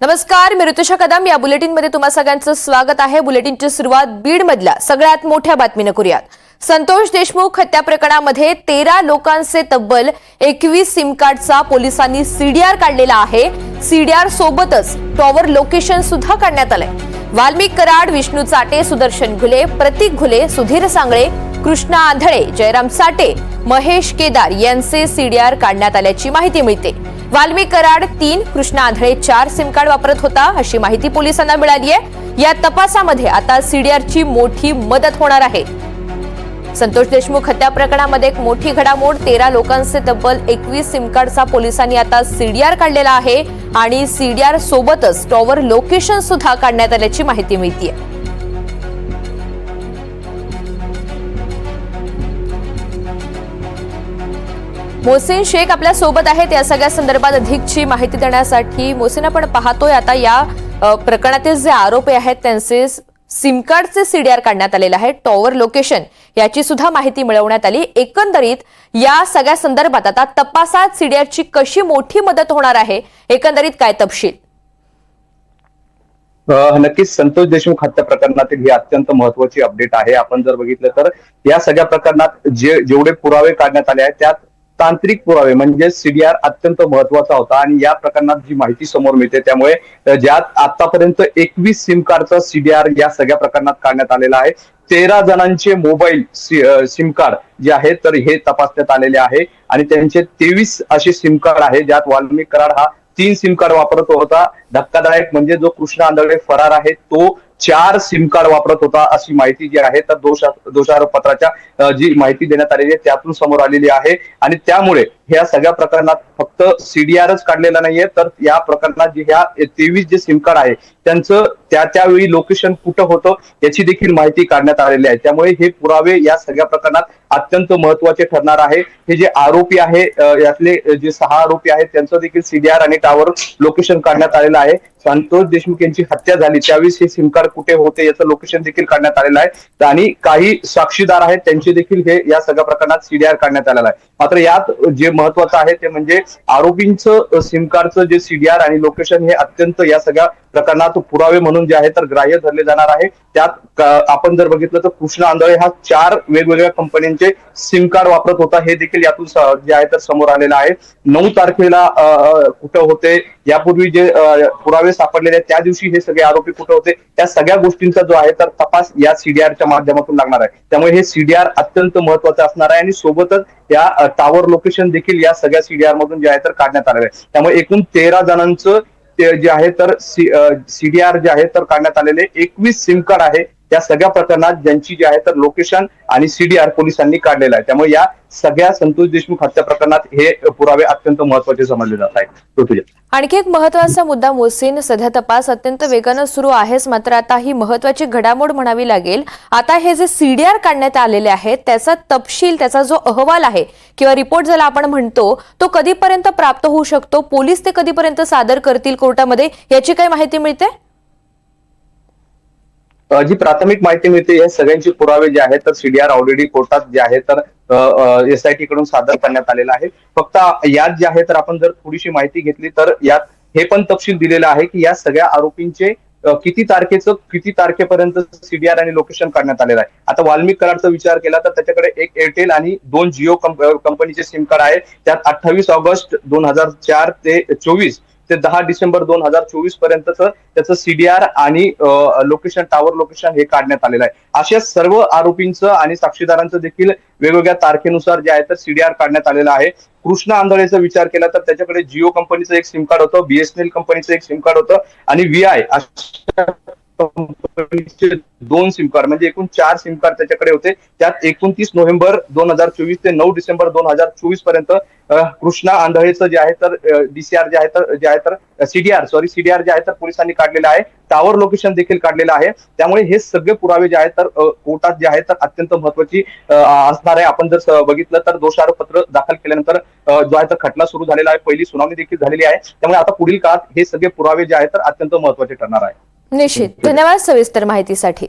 नमस्कार मी ऋतुषा कदम. या बुलेटिनमध्ये तुम्हा सगळ्यांचं स्वागत आहे. बुलेटिनची सुरुवात बीडमधल्या सगळ्यात मोठ्या बातमीनं करूयात. संतोष देशमुख हत्या प्रकरणामध्ये तेरा लोकांचे तब्बल एकवीस सिम कार्डचा पोलिसांनी सीडीआर काढलेला आहे. सीडीआर सोबतच टॉवर लोकेशन सुद्धा काढण्यात आलंय. वाल्मिक कराड विष्णू चाटे सुदर्शन घुले प्रतीक घुले सुधीर सांगळे कृष्णा आंधळे जयराम साटे महेश केदार यांचे सीडीआर काढण्यात आल्याची माहिती मिळते. वाल्मी कराड तीन कृष्णा आंधळे चार सिम कार्ड वापरत होता अशी माहिती पोलिसांना मिळाली आहे. या तपासामध्ये आता सीडीआरची मोठी मदत होणार आहे. संतोष देशमुख हत्या प्रकरणामध्ये एक मोठी घडामोड तेरा लोकांचे तब्बल एकवीस सिम कार्डचा पोलिसांनी आता सीडीआर काढलेला आहे आणि सीडीआर सोबतच टॉवर लोकेशन सुद्धा काढण्यात आल्याची माहिती मिळतीये. मोहसिन शेख आपल्यासोबत आहेत. या सगळ्या संदर्भात अधिकची माहिती देण्यासाठी मोहसिन आपण पाहतोय आता या प्रकरणातील जे आरोपी आहेत त्यांचे सिम कार्डचे सीडीआर काढण्यात आलेले आहे. टॉवर लोकेशन याची सुद्धा माहिती मिळवण्यात आली. एकंदरीत या सगळ्या संदर्भात आता तपासात सीडीआरची कशी मोठी मदत होणार आहे? एकंदरीत काय तपशील? नक्कीच संतोष देशमुख हत्या प्रकरणातील ही अत्यंत महत्वाची अपडेट आहे. आपण जर बघितलं तर या सगळ्या प्रकरणात जे जेवढे पुरावे काढण्यात आले आहेत त्यात तांत्रिक पुरावे म्हणजे सीडीआर अत्यंत महत्त्वाचा होता आणि या प्रकरणात जी माहिती समोर मिळते त्यामुळे ज्यात आतापर्यंत एकवीस सिम कार्डचा सीडीआर या सगळ्या प्रकरणात काढण्यात आलेला आहे. तेरा जणांचे मोबाईल सिम कार्ड जे आहे तर हे तपासण्यात आलेले आहे. आणि त्यांचे तेवीस असे सिम कार्ड आहे ज्यात वाल्मिक कराड हा तीन सिम कार्ड वापरत होता. धक्कादायक म्हणजे जो कृष्ण आंधळे फरार आहे तो चार सिम कार्ड वापरत होता अशी माहिती जी आहे तर दोष दोषारोप पत्राच्या जी माहिती देण्यात आलेली आहे त्यातून समोर आलेली आहे. आणि त्यामुळे ह्या सगळ्या प्रकरणात फक्त सीडीआरच काढलेला नाहीये तर या प्रकरणात ह्या तेवीस जे सिम कार्ड आहे त्यांचं त्या त्यावेळी लोकेशन कुठं होतं याची देखील माहिती काढण्यात आलेली आहे. त्यामुळे हे पुरावे या सगळ्या प्रकरणात अत्यंत महत्त्वाचे ठरणार आहे. हे जे आरोपी आहे यातले जे सहा आरोपी आहेत त्यांचं देखील सीडीआर आणि टावर लोकेशन काढण्यात आलेलं आहे. संतोष देशमुख यांची हत्या झाली. त्यावेळेस हे सिम कार्ड कुठे होते याचं लोकेशन देखील काढण्यात आलेलं आहे. आणि काही साक्षीदार आहेत त्यांचे देखील हे या सगळ्या प्रकरणात सीडीआर काढण्यात आलेला आहे. मात्र यात जे महत्वाचं आहे ते म्हणजे आरोपींचं सिम कार्डचं जे सीडीआर आणि लोकेशन हे अत्यंत या सगळ्या प्रकरणात पुरावे म्हणून जे आहे तर ग्राह्य धरले जाणार आहे. त्यात आपण जर बघितलं तर कृष्ण आंधळे हा चार वेगवेगळ्या कंपन्यांचे सिम कार्ड वापरत होता. हे देखील यातून जे आहे तर समोर आलेलं आहे. नऊ तारखेला कुठं होते? यापूर्वी जे पुरावे सापडलेले त्या दिवशी हे सगळे आरोपी कुठे होते? त्या सगळ्या गोष्टींचा जो आहे तर तपास या सीडीआरच्या माध्यमातून लागणार आहे. त्यामुळे हे सीडीआर अत्यंत महत्वाचं असणार आहे आणि सोबतच या टावर लोकेशन देखील या सगळ्या सीडीआर मधून जे आहे तर काढण्यात आलेलं आहे. त्यामुळे एकूण तेरा जणांचं ते जे आहे तर सीडीआर जे आहे तर काढण्यात आलेले एकवीस सिम कार्ड आहे. त्या सगळ्या प्रकरणात ज्यांची जी आहे तर लोकेशन आणि सीडीआर पोलिसांनी काढलेलं आहे. त्यामुळे या सगळ्या संतोष देशमुख हत्या प्रकरणात हे पुरावे अत्यंत महत्त्वाचे समजले जात आहेत. आणखी एक महत्त्वाचा मुद्दा मोसीन सध्या तपास अत्यंत वेगानं सुरू आहेच मात्र आता ही महत्वाची घडामोड म्हणावी लागेल. आता हे जे सीडीआर काढण्यात आलेले आहेत त्याचा तपशील त्याचा जो अहवाल आहे किंवा रिपोर्ट ज्याला आपण म्हणतो तो कधीपर्यंत प्राप्त होऊ शकतो? पोलीस ते कधीपर्यंत सादर करतील कोर्टामध्ये? याची काही माहिती मिळते? जी प्राथमिक माहिती मिळते या सगळ्यांचे पुरावे जे आहेत तर सीडीआर ऑलरेडी कोर्टात जे आहे तर एसआयटी कडून सादर करण्यात आलेला आहे फक्त यात जे आहे तर आपण जर थोडीशी माहिती घेतली तर यात हे पण तपशील दिलेलं आहे की या सगळ्या आरोपींचे किती तारखेचं किती तारखेपर्यंत सीडीआर आणि लोकेशन काढण्यात आलेलं आहे. आता वाल्मिक कराडचा विचार केला तर त्याच्याकडे एक एअरटेल आणि दोन जिओ कंपनीचे सिम कार्ड आहे. त्यात अठ्ठावीस ऑगस्ट दोन हजार चार ते चोवीस ते दहा डिसेंबर दोन हजार चोवीस पर्यंतच त्याचं सीडीआर आणि लोकेशन टावर लोकेशन हे काढण्यात आलेलं आहे. अशा सर्व आरोपींचं आणि साक्षीदारांचं देखील वेगवेगळ्या तारखेनुसार जे आहे तर सीडीआर काढण्यात आलेलं आहे. कृष्ण आंधळेचा विचार केला तर त्याच्याकडे जिओ कंपनीचं एक सिम कार्ड होतं बीएसएनएल कंपनीचं एक सिम कार्ड होतं आणि व्हीआय कंपनीचे दोन सिम कार्ड म्हणजे एकूण चार सिम कार्ड त्याच्याकडे होते. त्यात एकोणतीस नोव्हेंबर दोन हजार चोवीस ते नऊ डिसेंबर दोन हजार चोवीसपर्यंत कृष्णा आंधळेचं जे आहे तर डीसीआर जे आहे तर जे आहे तर सीडीआर सॉरी सीडीआर जे आहे तर पोलिसांनी काढलेलं आहे. टावर लोकेशन देखील काढलेलं आहे. त्यामुळे हे सगळे पुरावे जे आहेत तर कोर्टात जे आहेत तर अत्यंत महत्वाची असणार आहे. आपण जर बघितलं तर दोषारोपत्र दाखल केल्यानंतर जो आहे तर खटला सुरू झालेला आहे. पहिली सुनावणी देखील झालेली आहे. त्यामुळे आता पुढील काळात हे सगळे पुरावे जे आहेत तर अत्यंत महत्त्वाचे ठरणार आहे. निश्चित. धन्यवाद सविस्तर माहितीसाठी.